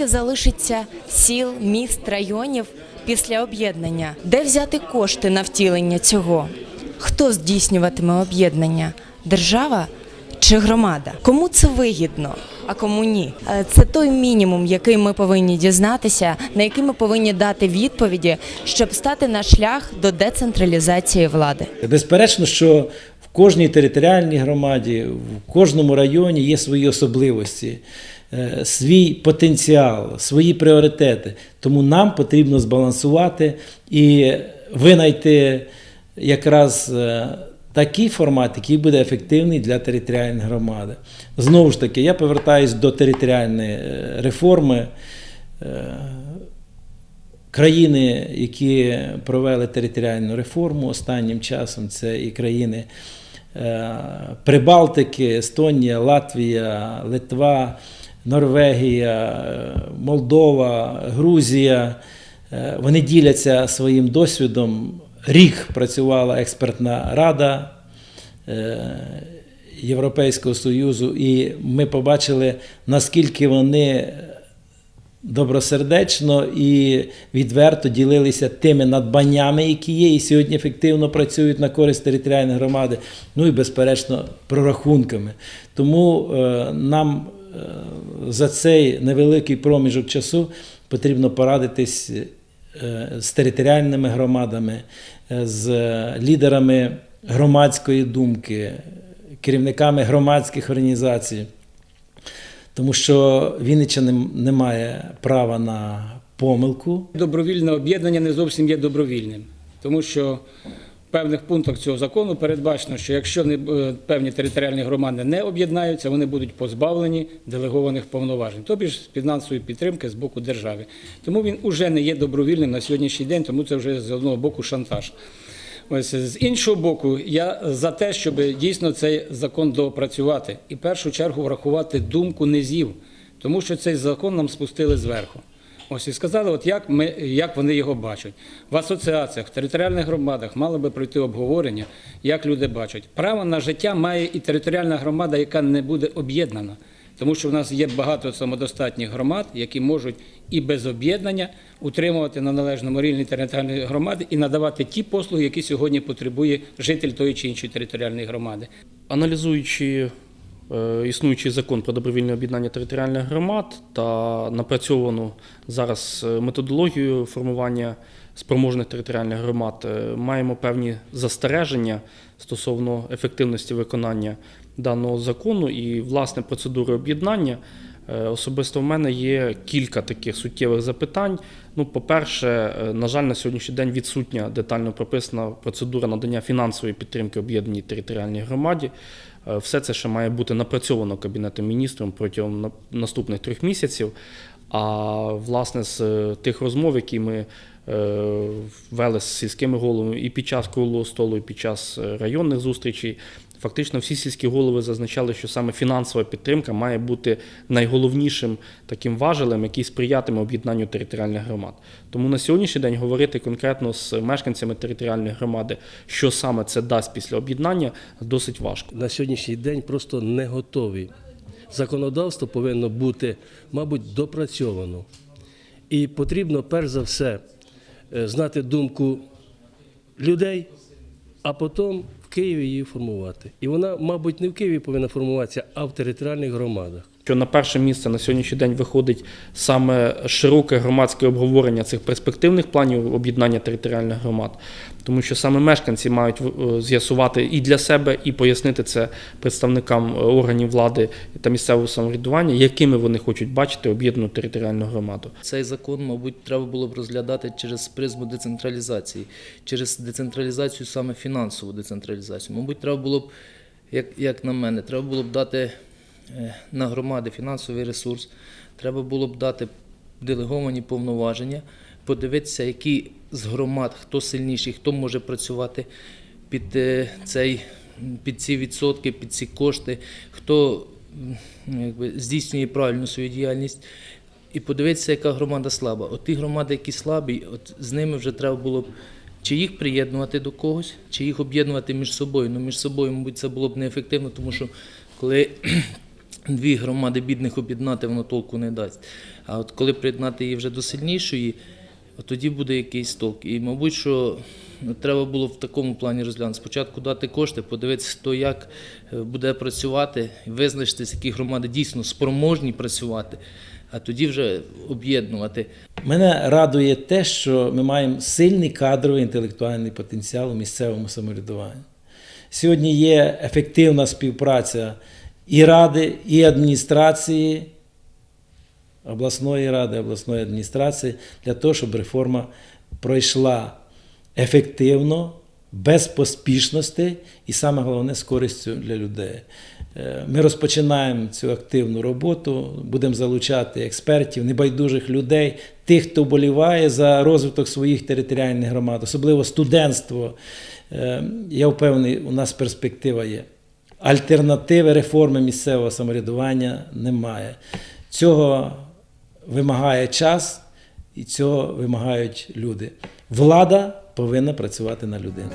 Скільки залишиться сіл, міст, районів після об'єднання? Де взяти кошти на втілення цього? Хто здійснюватиме об'єднання? Держава чи громада? Кому це вигідно, а кому ні? Е, Це той мінімум, який ми повинні дізнатися, на який ми повинні дати відповіді, щоб стати на шлях до децентралізації влади. Безперечно, що в кожній територіальній громаді, в кожному районі є свої особливості, свій потенціал, свої пріоритети. Тому нам потрібно збалансувати і винайти якраз е, такий формат, який буде ефективний для територіальної громади. Знову ж таки, я повертаюсь до територіальної е, реформи. Е, Країни, які провели територіальну реформу останнім часом, це і країни е, Прибалтики, Естонія, Латвія, Литва, Норвегія, Молдова, Грузія. Е, Вони діляться своїм досвідом. Рік працювала експертна рада. е, Європейського Союзу, і ми побачили, наскільки вони добросердечно і відверто ділилися тими надбаннями, які є, і сьогодні ефективно працюють на користь територіальної громади, ну і, безперечно, прорахунками. Тому е, нам за цей невеликий проміжок часу потрібно порадитись е, з територіальними громадами, е, з лідерами громадської думки, керівниками громадських організацій. Тому що Вінниччина не- має права на помилку. Добровільне об'єднання не зовсім є добровільним, тому що певних пунктах цього закону передбачено, що якщо не е, певні територіальні громади не об'єднаються, вони будуть позбавлені делегованих повноважень, тобі ж з фінансової підтримки з боку держави. Тому він уже не є добровільним на сьогоднішній день, тому це вже з одного боку шантаж. Ось з іншого боку, я за те, щоб дійсно цей закон доопрацювати і в першу чергу врахувати думку низів, тому що цей закон нам спустили зверху. Ось і сказали, от як ми як вони його бачать. В асоціаціях, в територіальних громадах мало би пройти обговорення, як люди бачать. Право на життя має і територіальна громада, яка не буде об'єднана. Тому що в нас є багато самодостатніх громад, які можуть і без об'єднання утримувати на належному рівні територіальної громади і надавати ті послуги, які сьогодні потребує житель тої чи іншої територіальної громади. Аналізуючи існуючий закон про добровільне об'єднання територіальних громад та напрацьовану зараз е, методологію формування спроможних територіальних громад, е, маємо певні застереження стосовно ефективності виконання даного закону і власне процедури об'єднання. Е, Особисто в мене є кілька таких суттєвих запитань. Ну, по-перше, е, на жаль, на сьогоднішній день відсутня детально прописана процедура надання фінансової підтримки об'єднаній територіальній громаді. Е, Все це ще має бути напрацьовано Кабінетом міністром протягом наступних трьох місяців. А власне з е, тих розмов, які ми е, вели з сільськими головами і під час круглого столу, і під час е, районних зустрічей, Фактично всі сільські голови зазначали, що саме фінансова підтримка має бути найголовнішим таким важелем, який сприятиме об'єднанню територіальних громад. Тому на сьогоднішній день говорити конкретно з мешканцями територіальної громади, що саме це дасть після об'єднання, досить важко. на сьогоднішній день просто не готові. Законодавство повинно бути, мабуть, допрацьовано. І потрібно, перш за все, е, знати думку людей, а потім в Києві її формувати. І вона, мабуть, не в Києві повинна формуватися, а в територіальних громадах. Що на перше місце на сьогоднішній день виходить саме широке громадське обговорення цих перспективних планів об'єднання територіальних громад, тому що саме мешканці мають е, з'ясувати і для себе, і пояснити це представникам е, органів влади та місцевого самоврядування, якими вони хочуть бачити об'єднану територіальну громаду. Цей закон, мабуть, треба було б розглядати через призму децентралізації, через децентралізацію, саме фінансову децентралізацію. Мабуть, треба було б, як, як на мене, треба було б дати на громади фінансовий ресурс, треба було б дати делеговані повноваження, подивитися, які з громад, хто сильніший, хто може працювати під е, цей. Під ці відсотки, під ці кошти, хто якби, здійснює правильно свою діяльність, і подивитися, яка громада слаба. От ті громади, які слабі, от з ними вже треба було б чи їх приєднувати до когось, чи їх об'єднувати між собою. Ну, між собою, мабуть, це було б неефективно, тому що коли дві громади бідних об'єднати, воно толку не дасть. А от коли приєднати її вже до сильнішої, тоді буде якийсь толк. І, мабуть, що ну, треба було в такому плані розглянути. Спочатку дати кошти, подивитися, хто як е, буде працювати, визначитись, які громади дійсно спроможні працювати, а тоді вже об'єднувати. Мене радує те, що ми маємо сильний кадровий інтелектуальний потенціал у місцевому самоврядуванні. Сьогодні є ефективна співпраця і ради, і адміністрації, обласної ради, обласної адміністрації для того, щоб реформа пройшла ефективно, без поспішностей і саме головне з користю для людей. Е, Ми розпочинаємо цю активну роботу, будемо залучати експертів, небайдужих людей, тих, хто вболіває за розвиток своїх територіальних громад, особливо студентство. Е, Я впевнений, у нас перспектива є. Альтернативи реформи місцевого самоврядування немає. Цього вимагає час і цього вимагають люди. Влада повинна працювати на людину.